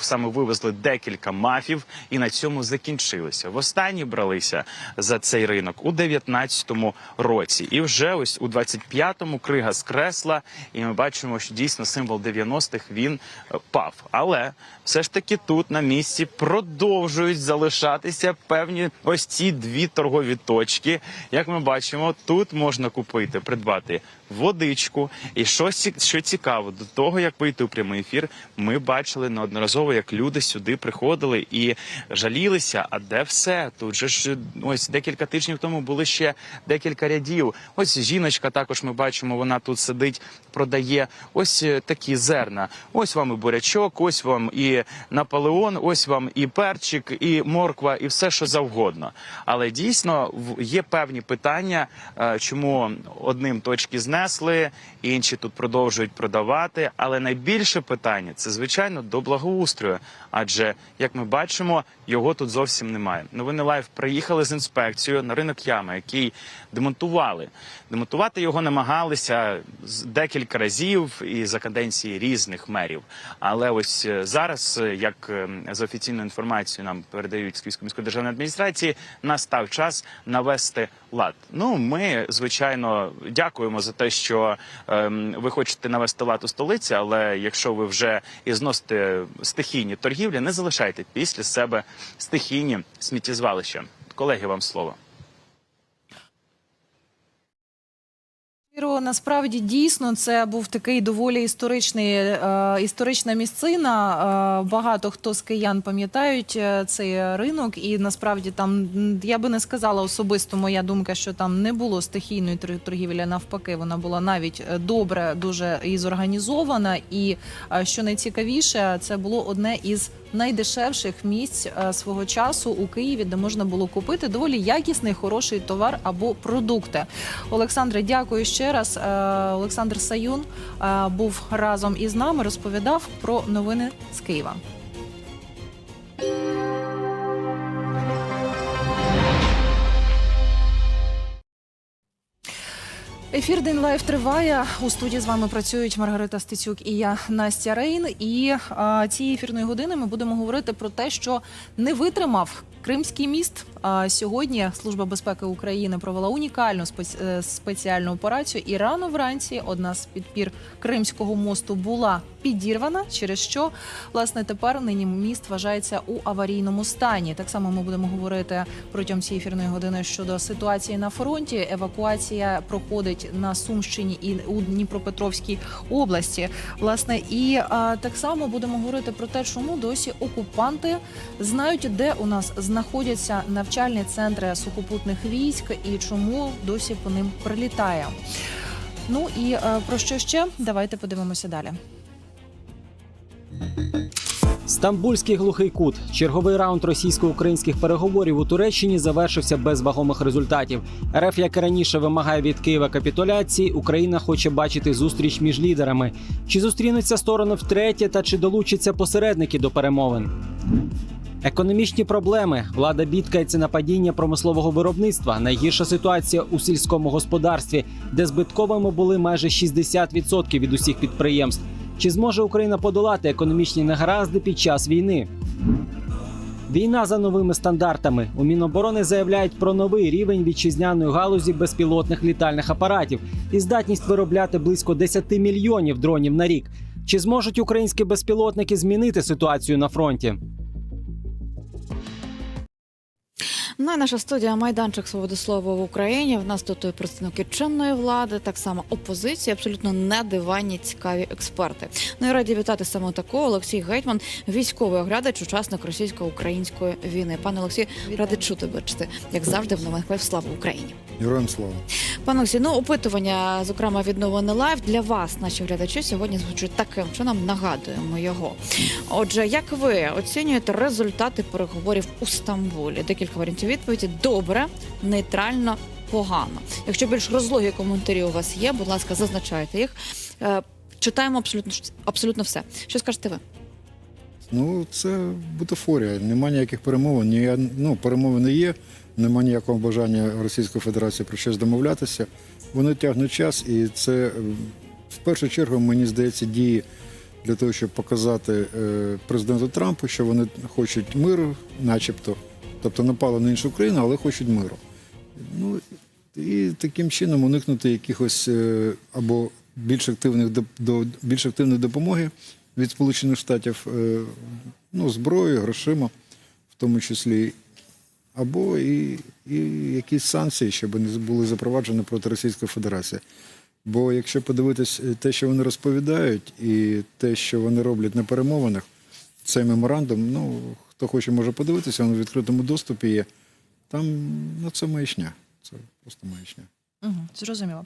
саме вивезли декілька мафів і на цьому закінчилися. Востаннє бралися за цей ринок у 19-му році, і вже ось у 25-му крига скресла, і ми бачимо, що дійсно символ 90-х він е, пав. Але все ж таки тут на місці продовжують залишатися певні ось ці дві торгові точки. Як ми бачимо, тут можна купити, придбати водичку. І що, що цікаво, до того як вийти у прямий ефір, ми бачили неодноразово, як люди сюди приходили і жалілися. А де все? Тут же ж ось декілька тижнів тому були ще декілька рядів. Ось жіночка також ми бачимо, вона тут сидить, продає ось е, такі зерна. Ось вам і бурячок, ось вам і Наполеон, ось вам і перчик, і морква, і все, що завгодно. Але дійсно є певні питання, е, чому одним точки знесли, інші тут продовжують продавати. Але найбільше питання це звичайно до благоустрою. Адже як ми бачимо, його тут зовсім немає. Новини Лайф приїхали з інспекцією на ринок ями, який демонтували. Демонтувати його намагалися декілька разів і за каденції різних мерів. Але ось е, зараз, е, як е, за офіційною інформацією нам передають з Київської міської державної адміністрації, настав час навести лад. Ну, ми звичайно дякуємо за те, що ви хочете навести лад у столиці, але якщо ви вже і зносите стихійні торгівлі, не залишайте після себе стихійні сміттєзвалища. Колеги, вам слово. Насправді дійсно це був такий доволі історичний е, історична місцина. Е, багато хто з киян пам'ятають е, цей ринок, і насправді там я би не сказала особисто моя думка, що там не було стихійної тор- торгівлі. Навпаки, вона була навіть добре, дуже і зорганізована. І що найцікавіше, це було одне із найдешевших місць е, свого часу у Києві, де можна було купити доволі якісний хороший товар або продукти. Олександре, дякую ще раз. Е, Олександр Саюн е, був разом із нами, розповідав про новини з Києва. Ефір День Лайв триває. У студії з вами працюють Маргарита Стецюк і я Настя Рейн. І а, цієї ефірної години ми будемо говорити про те, що не витримав Кримський міст. А сьогодні Служба безпеки України провела унікальну спец- е, спеціальну операцію. І рано вранці одна з підпір Кримського мосту була підірвана, через що власне тепер нині міст вважається у аварійному стані. Так само ми будемо говорити протягом цієї ефірної години щодо ситуації на фронті. Евакуація проходить на Сумщині і у Дніпропетровській області. Власне, і а, так само будемо говорити про те, чому досі окупанти знають, де у нас знаходяться навчальні центри сухопутних військ і чому досі по ним прилітає. Ну і про що ще? Давайте подивимося далі. Стамбульський глухий кут. Черговий раунд російсько-українських переговорів у Туреччині завершився без вагомих результатів. РФ, як і раніше, вимагає від Києва капітуляції. Україна хоче бачити зустріч між лідерами. Чи зустрінуться сторони втретє та чи долучаться посередники до перемовин? Економічні проблеми. Влада бідкається на падіння промислового виробництва. Найгірша ситуація у сільському господарстві, де збитковими були майже 60% від усіх підприємств. Чи зможе Україна подолати економічні негаразди під час війни? Війна за новими стандартами. У Міноборони заявляють про новий рівень вітчизняної галузі безпілотних літальних апаратів і здатність виробляти близько 10 мільйонів дронів на рік. Чи зможуть українські безпілотники змінити ситуацію на фронті? Ну і наша студія майданчик свободи слова в Україні. В нас тут і представники чинної влади, так само опозиції, абсолютно недиванні цікаві експерти. Ну і раді вітати саме такого Олексій Гетьман, військовий оглядач, учасник російсько-української війни. Пане Олексій, ради чути бачити, як завжди в новинах Лайв. Слава Україні. Героям слава. Пане Олексій, ну опитування, зокрема від новини Лайв для вас, наші глядачі, сьогодні звучить таким чином. Нагадуємо його. Отже, як ви оцінюєте результати переговорів у Стамбулі? Декілька варіантів відповіді: добре, нейтрально, погано. Якщо більш розлогі коментарі у вас є, будь ласка, зазначайте їх. Е, Читаємо абсолютно абсолютно все. Що скажете ви? Ну, це бутафорія. Нема ніяких перемовин. Ні, ну, перемовини є, нема ніякого бажання Російської Федерації про щось домовлятися. Вони тягнуть час, і це е, в першу чергу, мені здається, дії для того, щоб показати е, президенту Трампу, що вони хочуть миру, начебто. Тобто напали на іншу країну, але хочуть миру. Ну і таким чином уникнути якихось е, або більш активних до більш активної допомоги від Сполучених Штатів, е, ну, зброєю, грошима, в тому числі, або і, і якісь санкції, щоб не були запроваджені проти Російської Федерації. Бо якщо подивитись е, те, що вони розповідають, і те, що вони роблять на перемовинах, цей меморандум, ну хто хоче, може подивитися, воно в відкритому доступі є. Там ну, це маячня. Це просто маячня. Угу, зрозуміло.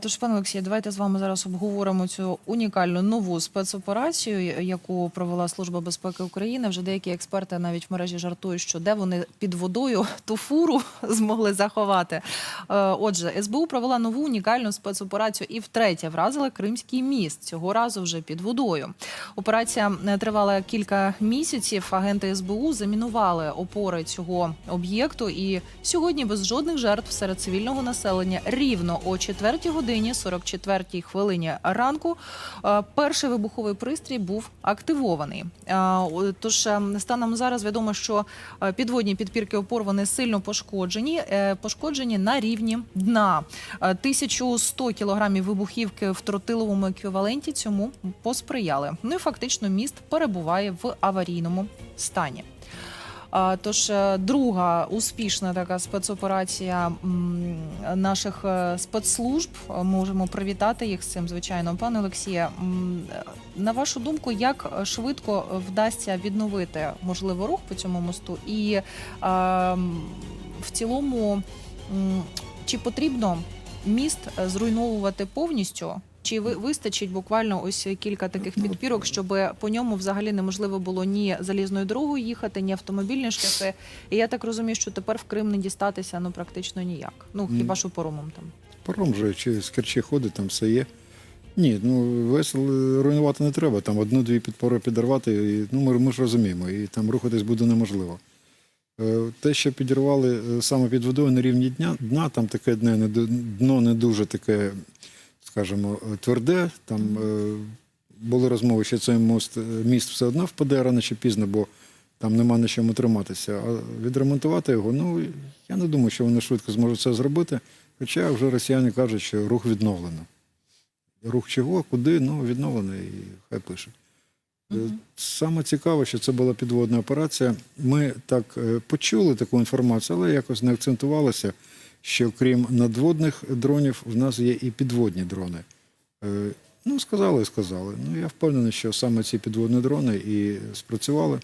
Тож, пане Олексію, давайте з вами зараз обговоримо цю унікальну нову спецоперацію, яку провела Служба безпеки України. Вже деякі експерти навіть в мережі жартують, що де вони під водою ту фуру змогли заховати. Е, Отже, СБУ провела нову унікальну спецоперацію і втретє вразила Кримський міст. Цього разу вже під водою. Операція е, тривала кілька місяців. Агенти СБУ замінували опори цього об'єкту. І сьогодні без жодних жертв серед цивільного населення рівно о 4 годині 44 хвилині ранку е, перший вибуховий пристрій був активований. Е, Тож е, станом зараз відомо, що е, підводні підпірки опор вони сильно пошкоджені, пошкоджені на рівні дна. Е, 1100 кілограмів вибухівки в тротиловому еквіваленті цьому посприяли. Ну і фактично міст перебуває в аварійному стані. Тож е, друга успішна така спецоперація наших е, спецслужб. Е, Можемо привітати їх з цим, звичайно. Пане Олексія, на вашу думку, як швидко вдасться відновити можливо рух по цьому мосту? І в цілому, чи потрібно міст зруйновувати повністю? Чи вистачить буквально ось кілька таких підпірок, щоб по ньому взагалі неможливо було ні залізною дорогою їхати, ні автомобільні шляхи? І я так розумію, що тепер в Крим не дістатися ну практично ніяк. Ну хіба що поромом там. Паром же чи з Керчі ходить, там все є. Ні, ну весел руйнувати не треба. Там одну-дві підпори підірвати, і, ну ми, ми ж розуміємо, і там рухатись буде неможливо. Е, Те, що підірвали е, саме під водою на рівні дня, дна, там таке дно не, дно не дуже таке, скажімо, тверде. Там е, були розмови, що цей мост, е, міст все одно впаде рано чи пізно, бо там нема на чому триматися. А відремонтувати його, ну я не думаю, що вони швидко зможуть це зробити. Хоча вже росіяни кажуть, що рух відновлено. Рух чого, куди, ну відновлено і хай пише. Е, Саме цікаве, що це була підводна операція. Ми так е, почули таку інформацію, але якось не акцентувалося, що крім надводних дронів, в нас є і підводні дрони. Е, Ну, сказали і сказали. Ну, я впевнений, що саме ці підводні дрони і спрацювали.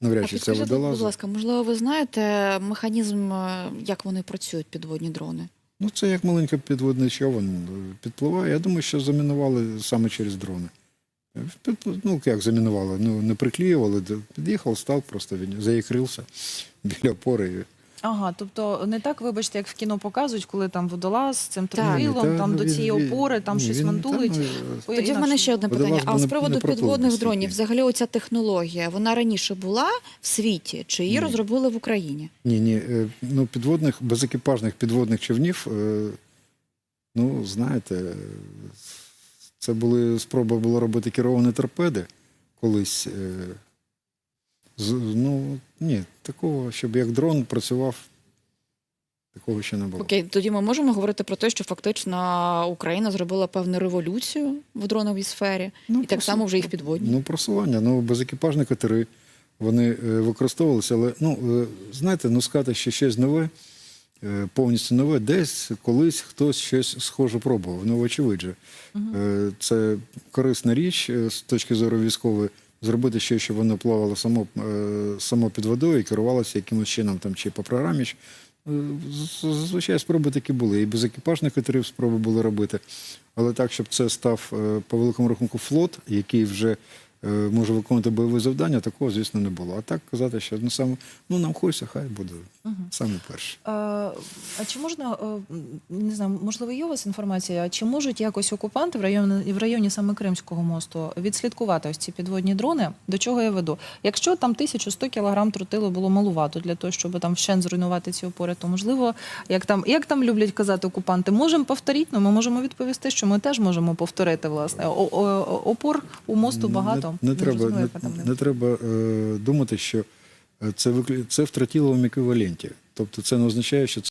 Навряд чи це підкажіть, будь ласка, можливо, ви знаєте механізм, е, як вони працюють, підводні дрони? Ну, це як маленький підводний човен е, підпливає. Я думаю, що замінували саме через дрони. Ну, як замінували? Ну, не приклеювали, під'їхав, став, просто він заікрився біля опори. Ага, тобто не так, вибачте, як в кіно показують, коли там водолаз з цим тротилом, Та, там ну, до цієї опори, там ні, щось він- мантулить. ну, Ой, Тоді в інакше. мене ще одне Водолаз питання. А би з не- приводу проплив підводних настільки. дронів, взагалі, оця технологія, вона раніше була в світі, чи її Ні. розробили в Україні? Ні, ні, е, ну підводних, безекіпажних підводних човнів, е, ну, знаєте, е, це були спроба було робити керовані торпеди колись. е, з- Ну, ні, такого, щоб як дрон працював, такого ще не було. Окей, тоді ми можемо говорити про те, що фактично Україна зробила певну революцію в дроновій сфері, Ну, і так само вже і в підводній. Ну, просування. Ну, безекіпажні катери вони е, використовувалися, але ну, е, знаєте, ну сказати, що щось нове, е, повністю нове, десь колись хтось щось схоже пробував. Ну, очевидь же. Е, Це корисна річ з точки зору військової. Зробити ще, щоб воно плавало само, е, само під водою і керувалося якимось чином там, чи по програмі. Е, Зазвичай спроби такі були. І без екіпажних катерів спроби були робити. Але так, щоб це став е, по великому рахунку флот, який вже може виконувати бойові завдання, такого, звісно, не було. А так казати, що ну, саме, ну нам хочеться, хай буде саме перше. Е, А чи можна е, не знаю, можливо, є у вас інформація? Чи можуть якось окупанти в районі в районі саме Кримського мосту відслідкувати ось ці підводні дрони? До чого я веду? Якщо там 1100 кілограм тротилу було малувато для того, щоб там вщент зруйнувати ці опори, то можливо, як там як там люблять казати окупанти, можемо повторити, ну ми можемо відповісти, що ми теж можемо повторити власне О- о- опор у мосту багато. Не, не треба, не, там не треба е, думати, що е, це, виклю- це в еквіваленті. Тобто це не означає, що